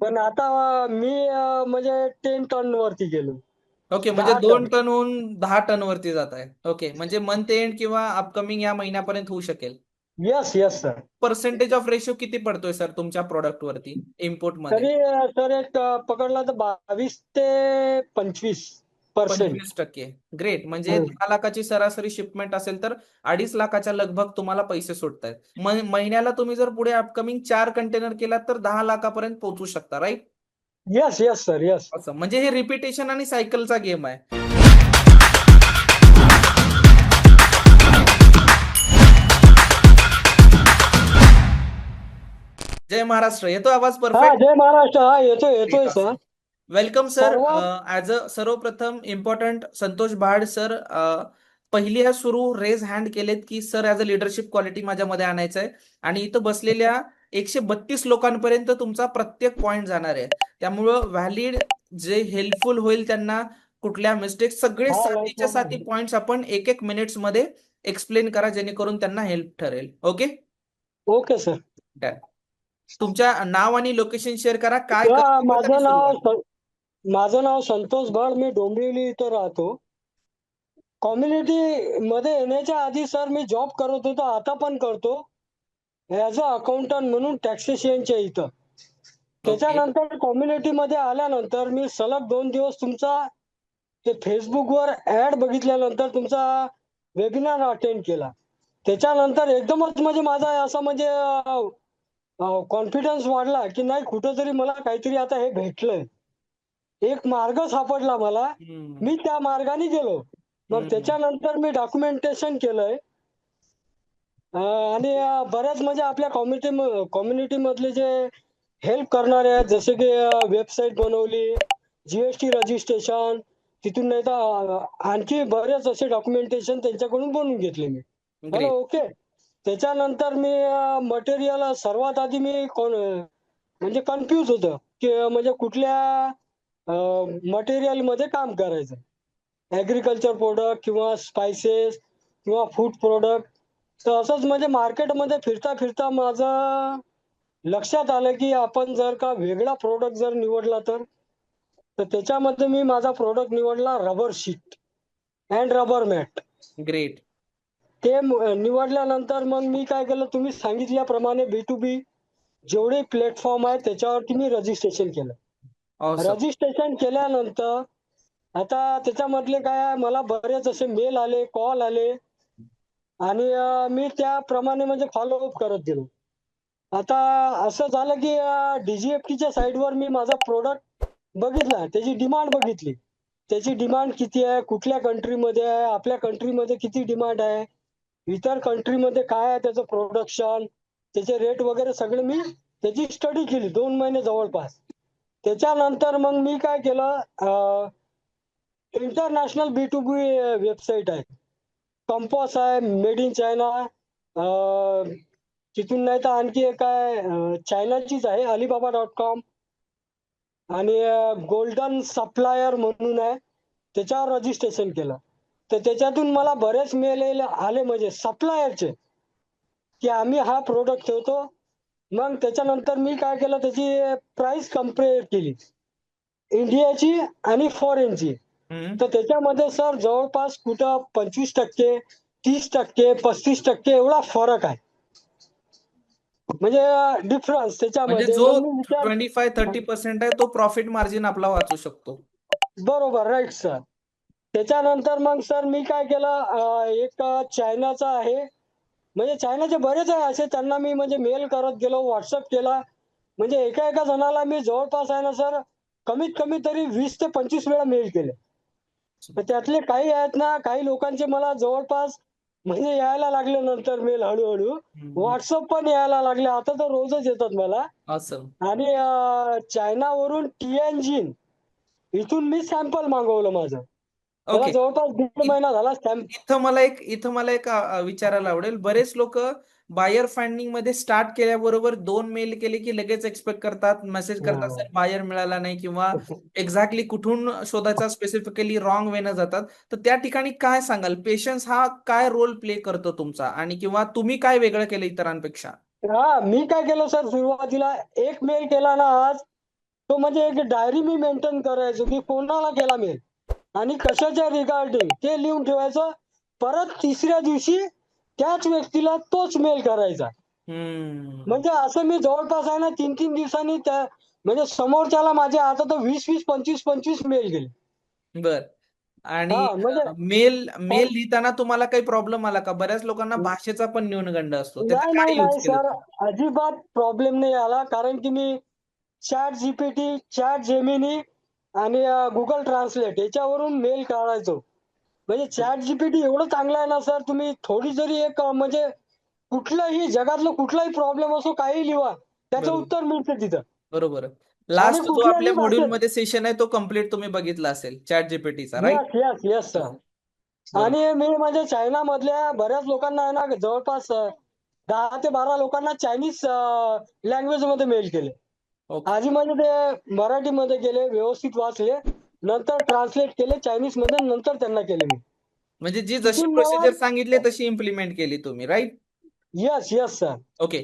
पण आता मी अं, म्हणजे टेन टन वरती गेलो. ओके म्हणजे दोन टन टनहून दहा टन वरती जात आहे. ओके म्हणजे मंथ एंड किंवा अपकमिंग या महिन्यापर्यंत होऊ शकेल. Yes yes sir percentage of ratio किती पडतोय सर तुमच्या प्रोडक्ट वरती इम्पोर्टमध्ये? तरी अं, सर एक अं, पकडला तर बावीस ते पंचवीस. पर्सेंट. पंचवीस टक्के. ग्रेट म्हणजे दहा लाखाची सरासरी शिपमेंट असेल तर अडीच लाखाच्या लगभग तुम्हाला पैसे सुटत आहेत महिन्याला तुम्ही जर पुढे अपकमिंग चार कंटेनर केलात तर दहा लाखापर्यंत पोहोचू शकता right yes yes sir yes असं. म्हणजे हे रिपिटेशन आणि सायकलचा गेम आहे. जय महाराष्ट्र. येतो आवाज हा परफेक्ट जय महाराष्ट्र. हा येतोय येतोय sir welcome sir as a सर्वप्रथम इम्पॉर्टंट संतोष भाड सर पहिली ह्या सुरू रेज हँड केलेत की sir as a leadership quality माझ्यामध्ये आणायचं आहे आणि इथं बसलेल्या एकशे बत्तीस लोकांपर्यंत तुमचा प्रत्येक पॉइंट जाणार आहे. त्यामुळं व्हॅलिड जे हेल्पफुल होईल त्यांना कुठल्या मिस्टेक सगळे welcome. साती पॉइंट्स आपण एक एक मिनिट्समध्ये एक्सप्लेन करा जेणेकरून त्यांना हेल्प ठरेल. ओके ओके सर तुमच्या नाव आणि लोकेशन शेअर करा. काय माझं नाव माझं नाव संतोष भड मी डोंबिवली इथं राहतो. कम्युनिटी मध्ये येण्याच्या आधी सर मी जॉब करत होतो आता पण करतो. ऍज अ अकाउंटंट म्हणून टॅक्सेशनच्या इथं. त्याच्यानंतर कम्युनिटी मध्ये आल्यानंतर मी सलग दोन दिवस तुमचा ते फेसबुकवर ऍड बघितल्यानंतर तुमचा वेबिनार अटेंड केला. त्याच्यानंतर एकदमच म्हणजे माझा असं म्हणजे कॉन्फिडन्स वाढला की नाही कुठंतरी मला काहीतरी आता हे भेटलंय. एक मार्ग सापडला मला. मी त्या मार्गाने गेलो मग. त्याच्यानंतर मी डॉक्युमेंटेशन केलंय आणि बऱ्याच म्हणजे आपल्या कम्युनिटी कम्युनिटी मधले जे हेल्प करणारे आहेत जसे की वेबसाईट बनवली जीएसटी रजिस्ट्रेशन तिथून नाही तर आणखी बरेच असे डॉक्युमेंटेशन त्यांच्याकडून बनवून घेतले मी. ओके त्याच्यानंतर मी मटेरियल सर्वात आधी मी म्हणजे कन्फ्यूज होतं की म्हणजे कुठल्या मटेरियलमध्ये काम करायचं. ऍग्रिकल्चर प्रोडक्ट किंवा स्पायसेस किंवा फूड प्रोडक्ट तर असंच म्हणजे मार्केटमध्ये फिरता फिरता माझं लक्षात आलं की आपण जर का वेगळा प्रोडक्ट जर निवडला तर तर त्याच्यामध्ये मी माझा प्रोडक्ट निवडला rubber sheet and rubber mat great ते निवडल्यानंतर मग मी काय केलं तुम्ही सांगितल्याप्रमाणे बी टू बी जेवढे प्लॅटफॉर्म आहेत त्याच्यावरती मी रजिस्ट्रेशन केलं. रजिस्ट्रेशन केल्यानंतर आता त्याच्यामधले काय मला बरेच असे मेल आले कॉल आले आणि मी त्याप्रमाणे म्हणजे फॉलोअप करत गेलो. आता असं झालं की डीजीएफटीच्या साईडवर मी माझा प्रोडक्ट बघितला त्याची डिमांड बघितली. त्याची डिमांड किती आहे कुठल्या कंट्रीमध्ये आहे आपल्या कंट्रीमध्ये किती डिमांड आहे इतर कंट्रीमध्ये काय आहे त्याचं प्रोडक्शन त्याचे रेट वगैरे सगळे मी त्याची स्टडी केली दोन महिने जवळपास. त्याच्यानंतर मग मी काय केलं international B to B website आहे. कंपॉस आहे मेड इन चायना तिथून नाही तर आणखी एक आहे चायनाचीच आहे अलिबाबा डॉट कॉम आणि गोल्डन सप्लायर म्हणून आहे त्याच्यावर रजिस्ट्रेशन केलं. तर त्याच्यातून मला बरेच मेल आले म्हणजे सप्लायरचे की आम्ही हा प्रोडक्ट ठेवतो मग त्याच्यानंतर मी काय केलं त्याची प्राइस कंपेअर केली. इंडियाची आणि फॉरेनची. तर त्याच्यामध्ये सर जवळपास कुठं पंचवीस टक्के तीस टक्के पस्तीस टक्के एवढा फरक आहे. म्हणजे डिफरन्स म्हणजे त्याच्यामध्ये जो मग मी विचार ट्वेंटी फाय थर्टी पर्सेंट आहे तो प्रॉफिट मार्जिन आपला वाचू शकतो. बरोबर राईट सर त्याच्यानंतर मग सर मी काय केलं एक चायनाचा आहे. म्हणजे चायनाचे बरेच आहे असे त्यांना मी म्हणजे मेल करत गेलो व्हॉट्सअप केला. म्हणजे एका एका जणाला मी जवळपास आहे ना सर कमीत कमी तरी वीस ते पंचवीस वेळा मेल केले. तर त्यातले काही आहेत ना काही लोकांचे मला जवळपास म्हणजे यायला लागले नंतर मेल हळूहळू. व्हॉट्सअप पण यायला लागले आता तर रोजच येतात मला. असं आणि चायनावरून टिएनजिन इथून मी सॅम्पल मागवलं माझं. त्याला ओके जवळपास दीड महिना झाला सॅम्पल इथं मला एक इथं मला एक अ, विचारायला आवडेल. बरेच लोक बायर फाइंडिंगमध्ये स्टार्ट केल्याबरोबर दोन मेल केले की लगेच एक्सपेक्ट करतात मेसेज करतात हा. सर बायर मिळाला नाही किंवा एक्झॅक्टली कुठून शोधायचा स्पेसिफिकली रॉंग वेनं जातात. तर त्या ठिकाणी काय सांगाल? पेशन्स हा काय रोल प्ले करतो तुमचा? आणि किंवा तुम्ही काय वेगळं केलं इतरांपेक्षा? हा मी काय केलं सर? सुरुवातीला एक मेल केला ना आज तो म्हणजे एक डायरी मी मेंटेन करायचो की कोणाला केला मेल? आणि कशाच्या रिगार्डिंग ते लिहून ठेवायचं? परत तिसऱ्या दिवशी त्याच व्यक्तीला तोच मेल करायचा. म्हणजे असं मी जवळपास आहे ना तीन तीन दिवसांनी त्या म्हणजे समोरच्याला माझे आता तर वीस वीस पंचवीस पंचवीस मेल गेले. बर. आणि म्हणजे- मेल मेल लिहिताना तुम्हाला काही प्रॉब्लेम आला का? बऱ्याच लोकांना भाषेचा पण न्यूनगंड असतो. सर अजिबात प्रॉब्लेम नाही आला. कारण की मी चॅट जीपीटी चॅट जेमिनी आणि गुगल ट्रान्सलेट याच्यावरून मेल काढायचो. म्हणजे चॅट जीपीटी एवढं चांगलं आहे ना सर तुम्ही थोडी जरी एक म्हणजे कुठलाही जगातलं कुठलाही प्रॉब्लेम असो काही लिहा त्याचं. उत्तर मिळतं तिथं. बरोबर. लास्ट जो आपल्या मॉड्यूल मध्ये सेशन आहे तो कंप्लीट तुम्ही बघितला असेल चॅट जीपीटीचा राईट येस येस सर. आणि मी म्हणजे चायना मधल्या बऱ्याच लोकांना आहे ना जवळपास दहा ते बारा लोकांना चायनीज लँग्वेजमध्ये मेल केले. आधी म्हणजे ते मराठीमध्ये केले व्यवस्थित वाचले नंतर ट्रान्सलेट केले चायनीजमध्ये नंतर त्यांना केले मी. म्हणजे जी जशी प्रोसिजर मला- सांगितली तशी इम्प्लिमेंट केली तुम्ही right yes yes sir okay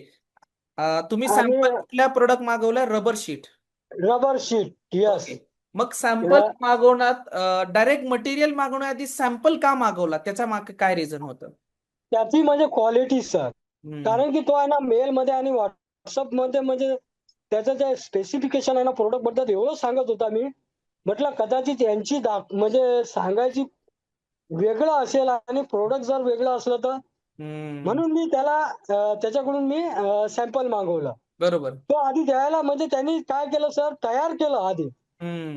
तुम्ही आणि- सॅम्पल कुठल्या प्रोडक्ट मागवला rubber sheet rubber sheet yes okay मग सॅम्पल मागवण्यात डायरेक्ट मटेरियल मागवण्याआधी सॅम्पल का मागवला? त्याच्यामागे काय रिझन होतं? त्याची म्हणजे क्वालिटी सर हम्म. कारण की तो आहे ना मेल मध्ये आणि व्हॉट्सअपमध्ये म्हणजे त्याचं जे स्पेसिफिकेशन आहे ना प्रोडक्टबद्दल एवढं सांगत होता मी. म्हटलं कदाचित यांची म्हणजे सांगायची वेगळं असेल आणि प्रोडक्ट जर वेगळं असलं तर. म्हणून मी त्याला त्याच्याकडून मी सॅम्पल मागवलं. बरोबर. तो आधी द्यायला म्हणजे त्यांनी काय केलं सर तयार केलं आधी.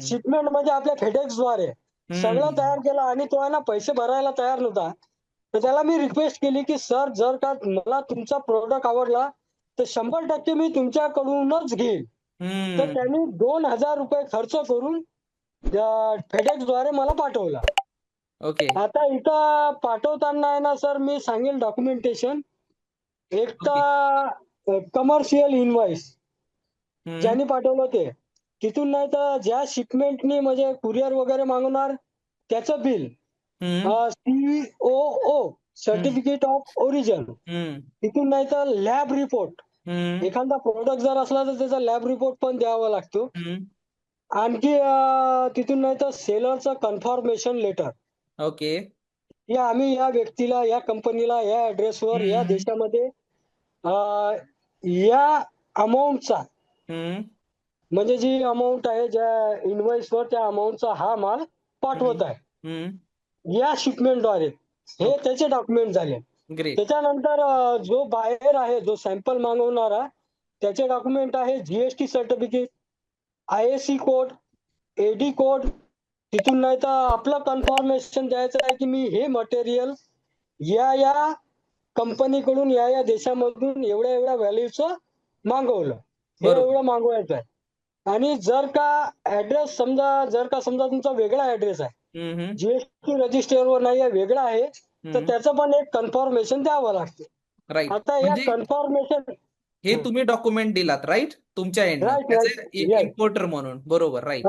शिपमेंट म्हणजे आपल्या FedEx द्वारे. हम्म. सगळं तयार केलं आणि तो आहे ना पैसे भरायला तयार नव्हता. तर त्याला मी रिक्वेस्ट केली की सर जर का मला तुमचा प्रोडक्ट आवडला तर शंभर टक्के मी तुमच्याकडूनच घेईल तर. त्यांनी दोन हजार रुपये खर्च करून फेडेक्सद्वारे मला पाठवला ओके आता इथं पाठवताना आहे ना सर मी सांगेल डॉक्युमेंटेशन एक तर कमर्शियल इनवॉइस हम्म. ज्यांनी पाठवलं ते तिथून नाही तर ज्या शिपमेंटनी म्हणजे कुरिअर वगैरे मागवणार त्याचं bill. COO certificate of origin. तिथून नाही तर लॅब रिपोर्ट. एखादा प्रोडक्ट जर असला तर त्याचा लॅब रिपोर्ट पण द्यावा लागतो. आणखी तिथून नाही तर सेलरचं कन्फर्मेशन लेटर ओके. या आम्ही या व्यक्तीला या कंपनीला या ऍड्रेसवर या. देशामध्ये या अमाऊंटचा. म्हणजे जी अमाऊंट आहे ज्या इनवॉइसवर त्या अमाऊंटचा हा माल पाठवत आहे. या शिपमेंटद्वारे हे त्याचे डॉक्युमेंट झाले. ग्रेट त्याच्यानंतर जो बाहेर आहे जो सॅम्पल मागवणारा त्याचे डॉक्युमेंट आहे GST certificate I S C code AD code तिथून नाही तर आपलं कन्फर्मेशन द्यायचं आहे की मी हे मटेरियल या या कंपनीकडून या या देशामधून एवढ्या एवढ्या व्हॅल्यूचं मागवलं. हे. एवढं मागवायचं आहे. आणि जर का ऍड्रेस समजा जर का समजा तुमचा वेगळा ऍड्रेस आहे. जीएसटी रजिस्टरवर नाही आहे वेगळा आहे. तर. त्याचं पण एक कन्फर्मेशन द्यावं लागतं. राईट आता या म्हणजे कन्फर्मेशन हे तुम्ही डॉक्युमेंट दिलात राईट तुमच्या. इम्पोर्टर म्हणून. बरोबर राईट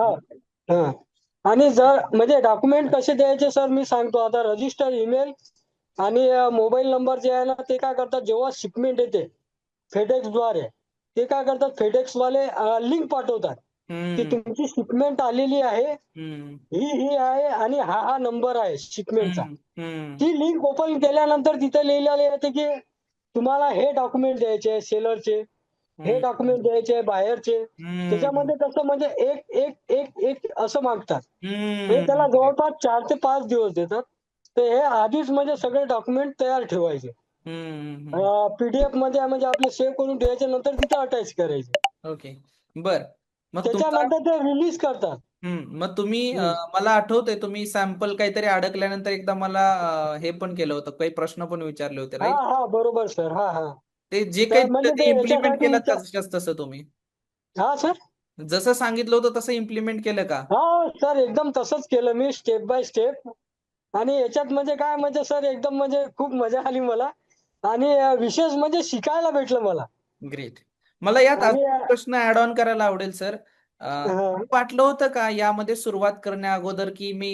आणि जर म्हणजे डॉक्युमेंट कसे द्यायचे सर मी सांगतो. आता रजिस्टर ईमेल आणि मोबाईल नंबर जे आहे ना ते काय करतात? जेव्हा शिपमेंट येते FedEx द्वारे ते काय करतात? FedEx वाले लिंक पाठवतात. की तुमची शिपमेंट आलेली आहे. ही ही आहे आणि हा हा नंबर आहे शिपमेंटचा ती लिंक ओपन केल्यानंतर तिथे लिहिलेले येते की तुम्हाला हे डॉक्युमेंट द्यायचे सेलरचे हे डॉक्युमेंट द्यायचे बाहेरचे त्याच्यामध्ये कसं म्हणजे एक एक एक एक असं मागतात. हे त्याला जवळपास चार ते पाच दिवस देतात. तर हे आधीच म्हणजे सगळे डॉक्युमेंट तयार ठेवायचे. पीडीएफमध्ये म्हणजे आपले सेव्ह करून ठेवायचे नंतर तिथे अटॅच करायचे. ओके बर. मग त्याच्यानंतर ते रिलीज करतात. हम्म, मग तुम्ही मला आठवतंय तुम्ही सॅम्पल काहीतरी अडकल्यानंतर एकदा मला हे पण केलं होतं काही प्रश्न पण विचारले होते हा राईट हा बरोबर सर हा हा. ते जे तर काही म्हणजे ते ते इम्प्लिमेंट याच्यासाठी केलं विचार- तसंच तसं तुम्ही? हा सर जसं सांगितलं होतं तसं इम्प्लिमेंट केलं का? हा सर एकदम तसंच केलं मी स्टेप बाय स्टेप आणि याच्यात म्हणजे काय म्हणजे सर एकदम म्हणजे खूप मजा आली मला. आणि अं, विशेष म्हणजे शिकायला भेटलं मला. ग्रेट मला यात अजून प्रश्न ऍड ऑन करायला आवडेल सर. वाटलं होतं का यामध्ये सुरुवात करण्या अगोदर की मी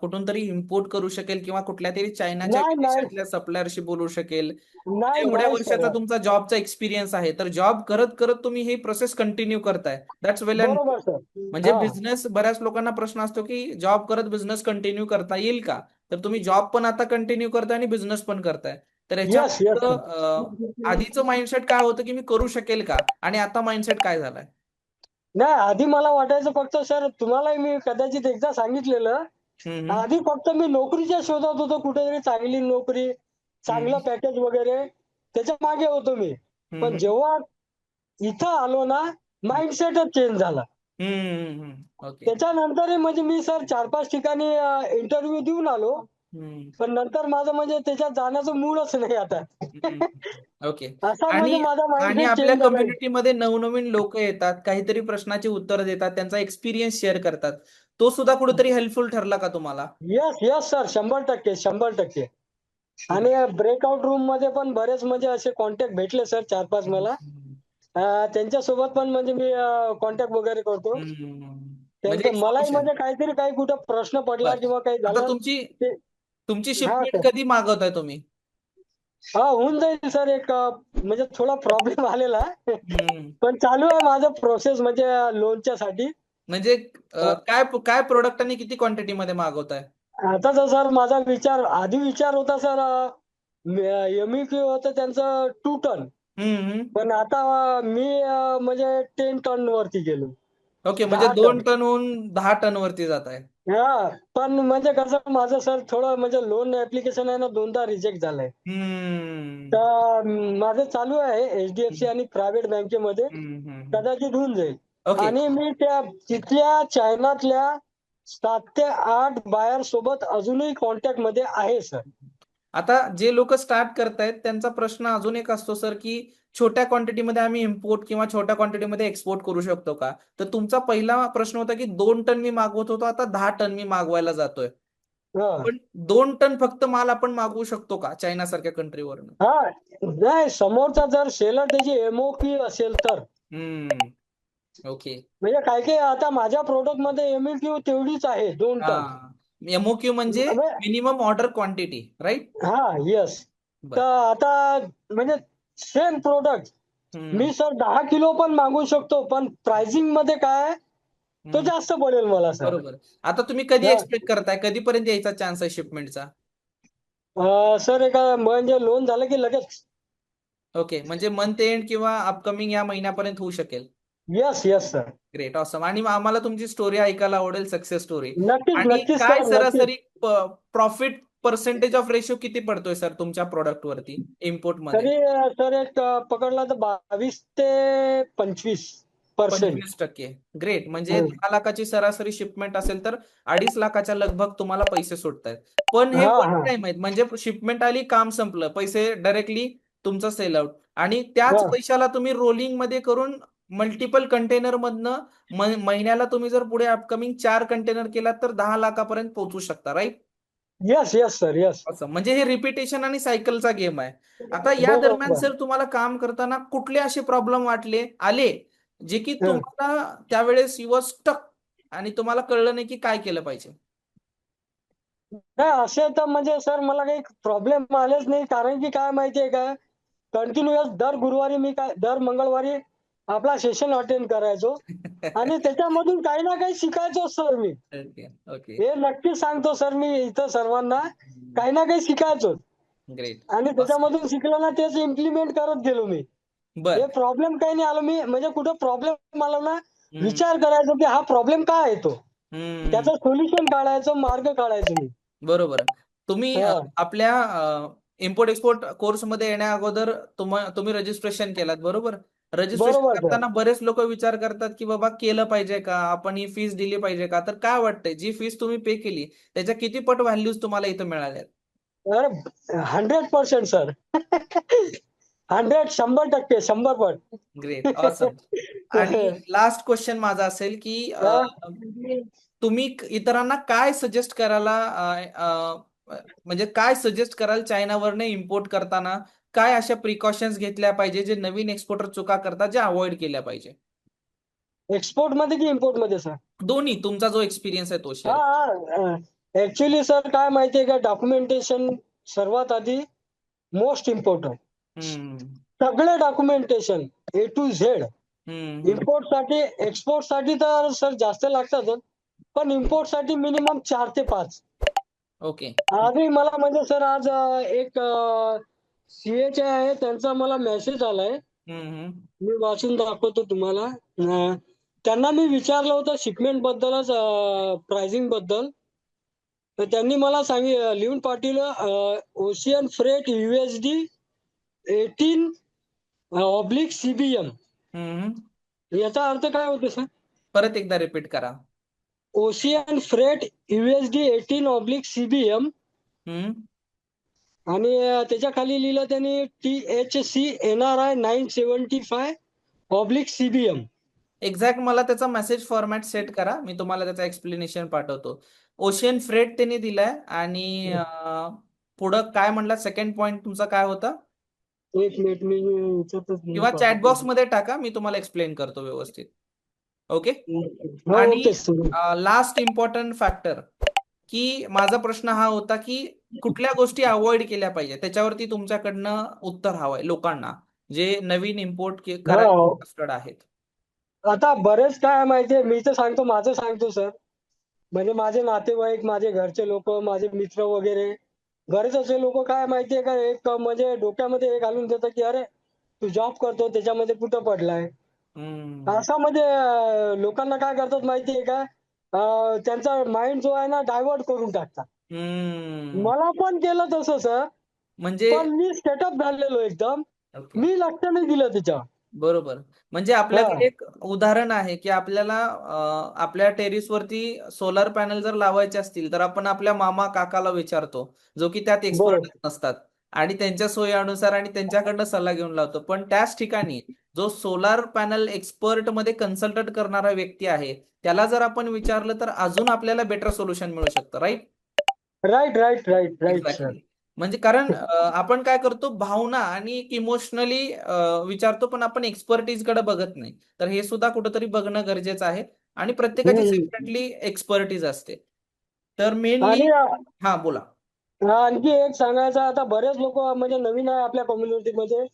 कुठून तरी इम्पोर्ट करू शकेल किंवा कुठल्या तरी चायनाच्या सप्लायरशी बोलू शकेल? एवढ्या वर्षाचा तुमचा जॉबचा एक्सपिरियन्स आहे. तर जॉब करत करत तुम्ही ही प्रोसेस कंटिन्यू करताय. दॅट्स वेल अँड म्हणजे. बिझनेस बऱ्याच लोकांना प्रश्न असतो की जॉब करत बिझनेस कंटिन्यू करता येईल का? तर तुम्ही जॉब पण आता कंटिन्यू करताय आणि बिझनेस पण करताय. तर Yes, yes, याच्या sir. आधीचं माइंडसेट काय होतं की मी करू शकेल का? आणि आता माइंडसेट काय झालाय? नाही आधी मला वाटायचं फक्त सर तुम्हालाही मी कदाचित एकदा सांगितलेलं. आधी फक्त मी नोकरीच्या शोधात होतो कुठेतरी चांगली नोकरी चांगलं. पॅकेज वगैरे त्याच्यामागे होतो मी. पण जेव्हा इथं आलो ना माइंडसेटच चेंज झाला. त्याच्यानंतर म्हणजे मी सर चार पाच ठिकाणी इंटरव्ह्यू देऊन आलो. पण नंतर माझं म्हणजे त्याच्यात जाण्याचं मूडच नाही आता. ओके. असा आणि म्हणजे माझा आणि माइंडसेट आपल्या चेंज झाला कम्युनिटीमध्ये नवनवीन लोक येतात काहीतरी प्रश्नाची उत्तर देतात त्यांचा एक्सपिरियन्स शेअर करतात. तो सुद्धा कुठेतरी हेल्पफुल ठरला का तुम्हाला? येस येस सर शंभर टक्के शंभर टक्के. आणि ब्रेकआउट रूममध्ये पण बरेच म्हणजे असे कॉन्टॅक्ट भेटले सर चार पाच मला. अं, त्यांच्यासोबत पण म्हणजे मी कॉन्टॅक्ट वगैरे करतो. हम्म. त्यांचं म्हणजे मलाही. म्हणजे काहीतरी काही कुठं प्रश्न पडला बरं. किंवा काही आता झालं तुमची ते- तुमची शिपमेंट सर. कधी मागवताय तुम्ही? हा होऊन जाईल सर एक अं, म्हणजे थोडा प्रॉब्लेम आलेला. हम्म. पण चालू आहे माझं प्रोसेस म्हणजे लोनच्या साठी. म्हणजे अ, काय काय प्रोडक्ट आणि किती क्वांटिटी मध्ये मागवताय? आता तर सर माझा विचार आधी विचार होता सर एमईक्यू होतं त्यांचं टू टन हम्म, हम्म. पण आता अं, मी अं, म्हणजे टेन टन वरती गेलो. ओके म्हणजे दहा दोन टन. टनहून दहा टन वरती जात आहे हा पण म्हणजे कसं माझं सर थोडं म्हणजे लोन ऍप्लिकेशन आहे ना दोनदा रिजेक्ट झालंय. हम्म. तर माझं चालू आहे एचडीएफसी आणि प्रायव्हेट बँकेमध्ये हम्म, हम्म. कदाचित होऊन जाईल. ओके आणि मी त्या तिथल्या चायनातल्या सात ते आठ बायर सोबत अजूनही कॉन्टॅक्टमध्ये आहे सर आता जे लोक स्टार्ट करतायत त्यांचा प्रश्न अजून एक असतो सर की छोट्या क्वांटिटीमध्ये आम्ही इम्पोर्ट किंवा छोट्या क्वांटिटीमध्ये एक्सपोर्ट करू शकतो का? तर तुमचा पहिला प्रश्न होता की दोन टन मी मागवत होतो आता दहा टन मी मागवायला जातोय. पण दोन टन फक्त माल आपण मागवू शकतो का चायना सारख्या कंट्रीवरून हा. नाही समोरचा जर सेलर त्याची एमओपी असेल तर. ओके म्हणजे काय काय आता माझ्या प्रोडक्टमध्ये एमओक्यू तेवढीच आहे दोन टन. एमओक्यू म्हणजे मिनिमम ऑर्डर क्वांटिटी राईट हा येस. तर आता म्हणजे सेम प्रोडक्ट मी सर दहा किलो पण मागू शकतो पण प्राइसिंगमध्ये काय? तो जास्त पडेल मला सर बरोबर. आता तुम्ही कधी. एक्सपेक्ट करताय? कधीपर्यंत यायचा चान्स आहे शिपमेंटचा सर एका म्हणजे लोन झालं की लगेच. ओके म्हणजे मंथ एंड किंवा अपकमिंग या महिन्यापर्यंत होऊ शकेल. Yes yes sir great awesome आणि आम्हाला तुमची स्टोरी ऐकायला आवडेल सक्सेस स्टोरी नक्कीच आणि नक्कीच काय सर सरासरी प्रॉफिट पर्सेंटेज ऑफ रेशो किती पडतोय सर तुमच्या प्रोडक्ट वरती इम्पोर्टमध्ये? तरी अं, सर एक अं, पकडला तर बावीस ते पंचवीस पर्सेंट पंचवीस टक्के. ग्रेट म्हणजे हो. दहा लाखाची सरासरी शिपमेंट असेल तर अडीच लाखाच्या लगभग तुम्हाला पैसे सुटतायत. पण हे हा, हा. टाइम आहेत. म्हणजे शिपमेंट आली काम संपलं. पैसे डायरेक्टली तुमचं सेल आउट आणि त्याच हा. पैशाला तुम्ही रोलिंगमध्ये करून मल्टिपल कंटेनर मधनं महिन्याला तुम्ही जर पुढे अपकमिंग चार कंटेनर केलात तर दहा लाखापर्यंत पोहोचू शकता right yes yes sir yes असं म्हणजे हे रिपिटेशन आणि सायकलचा गेम आहे. आता या. दरम्यान सर तुम्हाला काम करताना कुठले असे प्रॉब्लेम वाटले आले जे की. तुम्हाला त्यावेळेस युअर स्टक आणि तुम्हाला कळलं नाही की काय केलं पाहिजे? नाही असे तर म्हणजे सर मला काही प्रॉब्लेम आलेच नाही. कारण की काय माहितीये का? कंटिन्युअस दर गुरुवारी मी काय दर मंगळवारी आपला सेशन अटेंड करायचो. आणि त्याच्यामधून काही ना काही शिकायचो सर मी. हे नक्की सांगतो सर मी इथं सर्वांना. काही ना काही शिकायचो. ग्रेट आणि त्याच्यामधून शिकलं ना तेच इम्प्लिमेंट करत गेलो मी. बर. हे प्रॉब्लेम काही नाही आलो. मी म्हणजे कुठं प्रॉब्लेम आला ना विचार करायचो की हा प्रॉब्लेम काय येतो त्याचं सोल्युशन काढायचं मार्ग काढायचो मी. बरोबर. तुम्ही आपल्या इम्पोर्ट एक्सपोर्ट कोर्समध्ये येण्या अगोदर तुम- तुम्ही रजिस्ट्रेशन केलात बरोबर? रजिस्ट्रेशन बरोबर. करताना बरेच लोक विचार करतात की बाबा केलं पाहिजे का? आपण ही फीस दिली पाहिजे का? तर काय वाटतंय? जी फीस तुम्ही पे केली त्याच्या किती पट व्हॅल्यूज तुम्हाला इथं मिळाल्या हंड्रेड पर्सेंट सर हंड्रेड शंभर टक्के शंभर पट. ग्रेट ऑसम आणि लास्ट क्वेश्चन माझा असेल की अ, तुम्ही क- इतरांना काय सजेस्ट करायला अ, अ, म्हणजे काय सजेस्ट कराल चायनावरने इम्पोर्ट करताना? काय अशा प्रिकॉशन्स घेतल्या पाहिजे जे नवीन एक्सपोर्टर चुका करतात जे अवॉइड केल्या पाहिजे? एक्सपोर्टमध्ये की इम्पोर्टमध्ये सर दोन्ही तुमचा जो एक्सपिरियन्स आहे तो हा ऍक्च्युली सर काय माहितीये का? डॉक्युमेंटेशन सर्वात आधी मोस्ट इम्पॉर्टंट हम्म. सगळे डॉक्युमेंटेशन ए टू झेड हम्म. इम्पोर्टसाठी एक्सपोर्टसाठी तर सर जास्त लागतातच पण इम्पोर्टसाठी मिनिमम चार ते पाच. ओके आधी मला म्हणजे सर आज अं, एक सीएचे आहे त्यांचा मला मेसेज आलाय. मी वाचून दाखवतो तुम्हाला. अं, त्यांना मी विचारलं होतं शिपमेंट बद्दलच प्राइसिंगबद्दल. तर त्यांनी मला सांगित लिहून पाठवलं ocean freight USD eighteen oblique CBM hmm याचा अर्थ काय होतो सर परत एकदा रिपीट करा. Ocean freight USD eighteen oblique CBM hmm. आणि त्याच्याखाली लिहिलं त्यांनी T H C N R I nine seventy five oblique CBM exact मला त्याचा मेसेज फॉर्मॅट सेट करा. मी तुम्हाला त्याचा एक्सप्लेनेशन पाठवतो. ओशियन फ्रेट त्यांनी दिलाय आणि पुढं काय म्हणला? सेकंड पॉइंट तुमचा काय होता? एक मिनिट मी विचारतोच नाही. किंवा चॅट बॉक्समध्ये टाका. मी तुम्हाला एक्सप्लेन करतो व्यवस्थित. ओके हो आणि सर. लास्ट इम्पॉर्टंट फॅक्टर की माझा प्रश्न हा होता की कुठल्या गोष्टी अवॉइड केल्या पाहिजे त्याच्यावरती तुमच्याकडनं उत्तर हवंय लोकांना जे नवीन इम्पोर्ट हो. करायला interested आहेत. आता बरेच काय माहितीये मी तर सांगतो माझं सांगतो सर. म्हणजे माझे नातेवाईक माझे घरचे लोक माझे मित्र वगैरे बरेच असे लोक काय माहितीये का एक म्हणजे डोक्यामध्ये हे घालून देतात की अरे तू जॉब करतो त्याच्यामध्ये कुठं पडलाय? असा म्हणजे लोकांना काय करतात माहितीये का त्यांचा माइंड जो आहे ना डायव्हर्ट करून टाकतात. हम्म. मला पण केलं तसं सर. म्हणजे पण मी सेटअप झालेलो एकदम. ओके. मी लक्ष नाही दिलं त्याच्यावर बरोबर. म्हणजे आपल्याकडे एक उदाहरण आहे की आपल्याला अं, आपल्या टेरिसवरती सोलर पॅनल जर लावायचे असतील तर आपण आपल्या मामा काकाला विचारतो जो की त्यात एक्सपर्ट नसतात. आणि त्यांच्या सोयीनुसार आणि त्यांच्याकडनं सल्ला घेऊन लावतो. पण त्याच ठिकाणी जो सोलार पॅनल एक्सपर्टमध्ये कन्सल्टंट करणारा व्यक्ती आहे त्याला जर आपण विचारलं तर अजून आपल्याला बेटर सोल्युशन मिळू शकतं right right right right right sir म्हणजे कारण आपण काय करतो भावना आणि इमोशनली विचारतो पण आपण एक्सपर्टीजकडे बघत नाही. तर हे सुद्धा कुठेतरी बघणं गरजेचं आहे आणि प्रत्येकाची. सेपरेटली एक्सपर्टीज असते. तर मेनली हा बोला. आणखी एक सांगायचं आता बरेच लोक म्हणजे नवीन आहे आपल्या कम्युनिटीमध्ये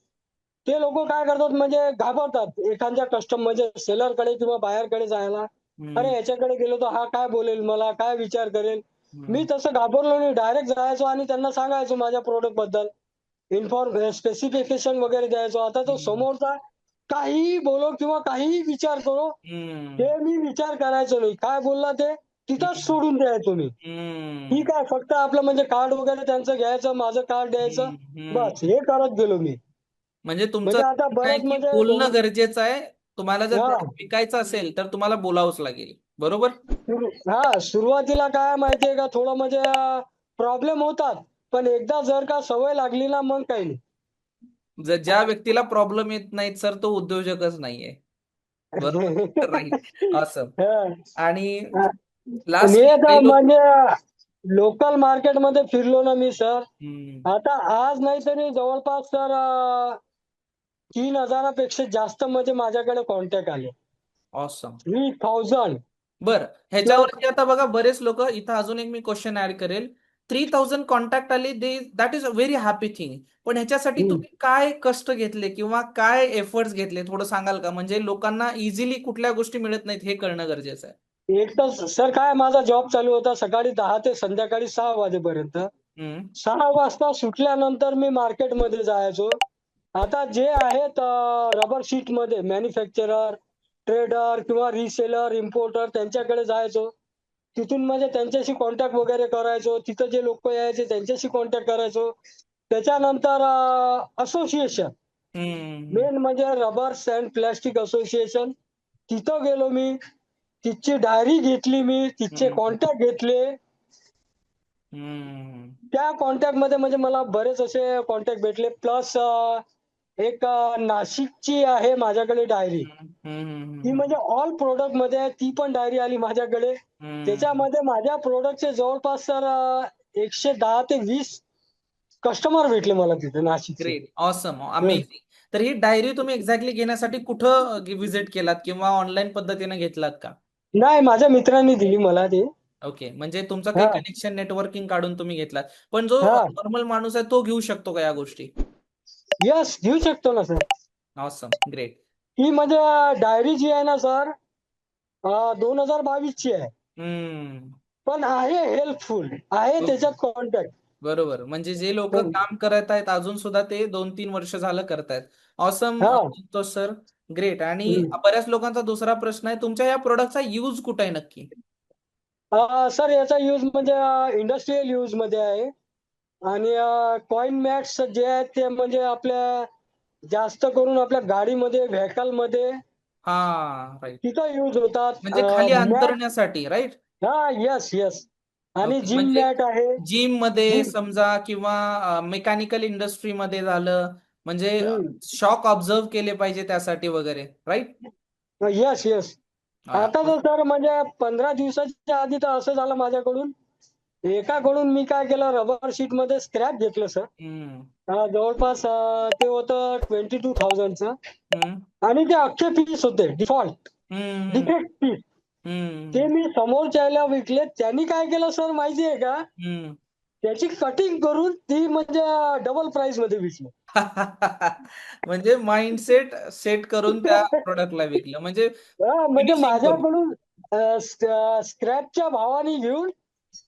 ते लोक काय करतात म्हणजे घाबरतात एखाद्या कस्टम म्हणजे सेलरकडे किंवा बाहेरकडे जायला. अरे याच्याकडे गेलो तर हा काय बोलेल मला काय विचार करेल? मी तसं घाबरलो नाही. डायरेक्ट जायचो आणि त्यांना सांगायचो माझ्या प्रोडक्टबद्दल. इन्फॉर्म स्पेसिफिकेशन वगैरे द्यायचो. आता तो. समोरचा काहीही बोलो किंवा काहीही विचार करो ते मी विचार करायचो नाही. काय बोलला ते? तिथंच सोडून द्यायचो मी. ठीक आहे. फक्त आपलं म्हणजे कार्ड वगैरे त्यांचं घ्यायचं माझं कार्ड द्यायचं. बस हे करत गेलो मी. म्हणजे म्हणजे तुमचं आता काय बरेच म्हणजे बोलणं गरजेचं आहे. तुम्हाला जर विकायचं असेल तर तुम्हाला बोलावंच लागेल. बरोबर? हा सुरुवातीला काय माहितीये का थोडं म्हणजे प्रॉब्लेम होतात पण एकदा जर का सवय लागली ना मग काही नाही. जर ज्या व्यक्तीला प्रॉब्लेम येत नाहीत सर तो उद्योजकच नाहीये. बरोबर? राईट. असं. हा. आणि. लास्ट म्हणजे लोकल मार्केटमध्ये फिरलो ना मी सर. आता आज नाही तरी जवळपास सर तीन हजारापेक्षा जास्त म्हणजे माझ्याकडे कॉन्टॅक्ट आले. ऑसम थ्री थाउजंड बर ह्याच्यावरती आता बघा बरेच लोक इथं अजून एक मी क्वेश्चन ऍड करेल. थ्री थाउजंड कॉन्टॅक्ट आले दे that is a very happy thing पण ह्याच्यासाठी. तुम्ही काय कष्ट घेतले किंवा काय एफर्ट्स घेतले थोडं सांगाल का? म्हणजे लोकांना इझिली कुठल्या गोष्टी मिळत नाहीत हे कळणं गरजेचं आहे. एक तर सर काय माझा जॉब चालू होता सकाळी दहा ते संध्याकाळी सहा वाजेपर्यंत. सहा वाजता सुटल्यानंतर मी मार्केटमध्ये जायचो. आता जे आहेत रबर शीटमध्ये मॅन्युफॅक्चरर ट्रेडर किंवा रिसेलर इम्पोर्टर त्यांच्याकडे जायचो. तिथून म्हणजे त्यांच्याशी कॉन्टॅक्ट वगैरे करायचो. तिथं जे लोक यायचे त्यांच्याशी कॉन्टॅक्ट करायचो. त्याच्यानंतर असोसिएशन मेन म्हणजे रबर सँड प्लॅस्टिक असोसिएशन तिथं गेलो मी. तिथची डायरी घेतली मी. तिथचे हम्म. कॉन्टॅक्ट घेतले. त्या कॉन्टॅक्टमध्ये म्हणजे मला बरेच असे कॉन्टॅक्ट भेटले. प्लस एक नाशिकची आहे माझ्याकडे डायरी ती म्हणजे ऑल प्रोडक्टमध्ये ती पण डायरी आली माझ्याकडे. त्याच्यामध्ये माझ्या प्रोडक्टचे जवळपास सर एकशे दहा ते वीस कस्टमर भेटले मला तिथे ऑसम अमेझिंग तर ही डायरी तुम्ही एक्झॅक्टली घेण्यासाठी कुठं व्हिजिट केलात किंवा ऑनलाईन पद्धतीने घेतलात का? नाही माझ्या मित्रांनी दिली मला ती. ओके म्हणजे तुमचं काही. कनेक्शन नेटवर्किंग काढून तुम्ही घेतलात. पण जो. नॉर्मल माणूस आहे तो घेऊ शकतो का या गोष्टी? यस घेऊ शकतो ना सर ऑसम ग्रेट ही म्हणजे डायरी जी आहे ना सर दोन हजार बावीसची आहे. हम्म. पण आहे हेल्पफुल आहे. त्याच्यात कॉन्टॅक्ट बरोबर. म्हणजे जे लोक हम्म. काम करत आहेत अजून सुद्धा ते दोन तीन वर्ष झालं करतायत. ऑसम हा. संतोष सर ग्रेट आणि. बऱ्याच लोकांचा दुसरा प्रश्न आहे तुमच्या या प्रोडक्टचा यूज कुठे आहे नक्की? सर याचा यूज म्हणजे इंडस्ट्रीयल यूजमध्ये आहे. आणि कॉइन मॅट्स जे आहेत ते म्हणजे आपल्या जास्त करून आपल्या गाडीमध्ये व्हेकलमध्ये हा राईट तिथं यूज होतात. म्हणजे खाली अं, mat- अंतरण्यासाठी राईट हा यस यस आणि जिम म्हणजे मॅट आहे. जिममध्ये Gym. समजा किंवा मेकॅनिकल इंडस्ट्री मध्ये झालं म्हणजे. शॉक ऑब्झर्व केले पाहिजे त्यासाठी वगैरे राईट यस यस आता तर सर म्हणजे पंधरा दिवसाच्या आधी तर असं झालं माझ्याकडून. एकाकडून मी काय केलं रबर शीटमध्ये स्क्रॅप घेतलं सर जवळपास ते होतं ट्वेंटी टू थाउजंडचं आणि ते अख्खे पीस होते डिफॉल्ट डिफेक्ट पीस ते मी समोरच्याला विकले त्यांनी काय केलं सर माहिती आहे का त्याची कटिंग करून ती म्हणजे डबल प्राइसमध्ये विकली. म्हणजे माइंडसेट सेट करून त्या प्रोडक्टला विकलं. म्हणजे म्हणजे. माझ्याकडून स्क्रॅपच्या भावाने घेऊन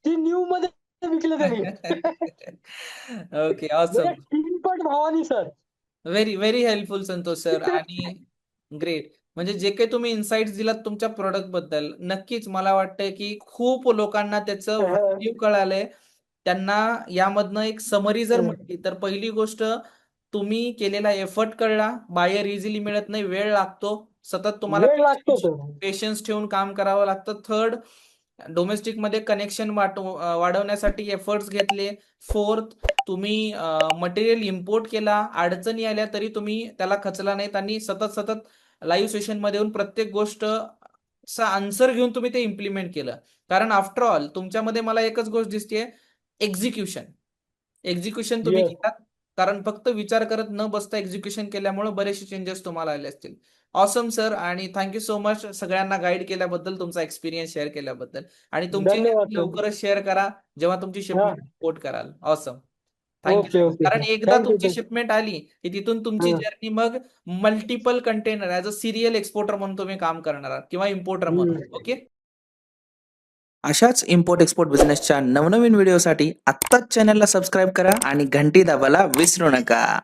ती न्यू मध्ये विकले त्यांनी ओके ऑसम तीन पट भावाने sir very very helpful Santosh sir आणि ग्रेट म्हणजे जे काही तुम्ही इन्साइट्स दिलात तुमच्या प्रोडक्टबद्दल नक्कीच मला वाटतंय की खूप लोकांना त्याचं. व्हॅल्यू कळालंय. त्यांना यामधनं एक समरी जर. म्हटली तर पहिली गोष्ट तुम्ही केलेला एफर्ट कळला. बायर इझिली मिळत नाही वेळ लागतो. सतत तुम्हाला पेशन्स ठेवून काम करावं लागतं. थर्ड डोमेस्टिकमध्ये कनेक्शन वाढवण्यासाठी एफर्ट्स घेतले. फोर्थ तुम्ही मटेरियल इम्पोर्ट केला. अडचणी आल्या तरी तुम्ही त्याला खचला नाहीत आणि सतत सतत लाईव्ह सेशनमध्ये येऊन प्रत्येक गोष्ट चा आन्सर घेऊन तुम्ही ते इम्प्लिमेंट केलं. कारण आफ्टर ऑल तुमच्यामध्ये मला एकच गोष्ट दिसते एक्झिक्युशन एक्झिक्युशन तुम्ही. केलात कारण फक्त विचार करत न बसता एक्झिक्युशन केल्यामुळे बरेचसे चेंजेस तुम्हाला आले असतील. ऑसम सर आणि थँक्यू सो मच सगळ्यांना गाईड केल्याबद्दल तुमचा एक्सपिरियन्स शेअर केल्याबद्दल. आणि तुमची. लवकरच शेअर करा जेव्हा तुमची शिपमेंट रिपोर्ट कराल. ऑसम थँक्यू कारण एकदा तुमची. शिपमेंट आली की तिथून तुमची. जर्नी मग multiple container as a serial exporter म्हणून तुम्ही काम करणार आहात किंवा इम्पोर्टर म्हणून. ओके अशाच इम्पोर्ट एक्सपोर्ट बिझनेसच्या नवनवीन व्हिडिओसाठी आत्ताच चॅनलला सबस्क्राईब करा आणि घंटी दाबायला विसरू नका.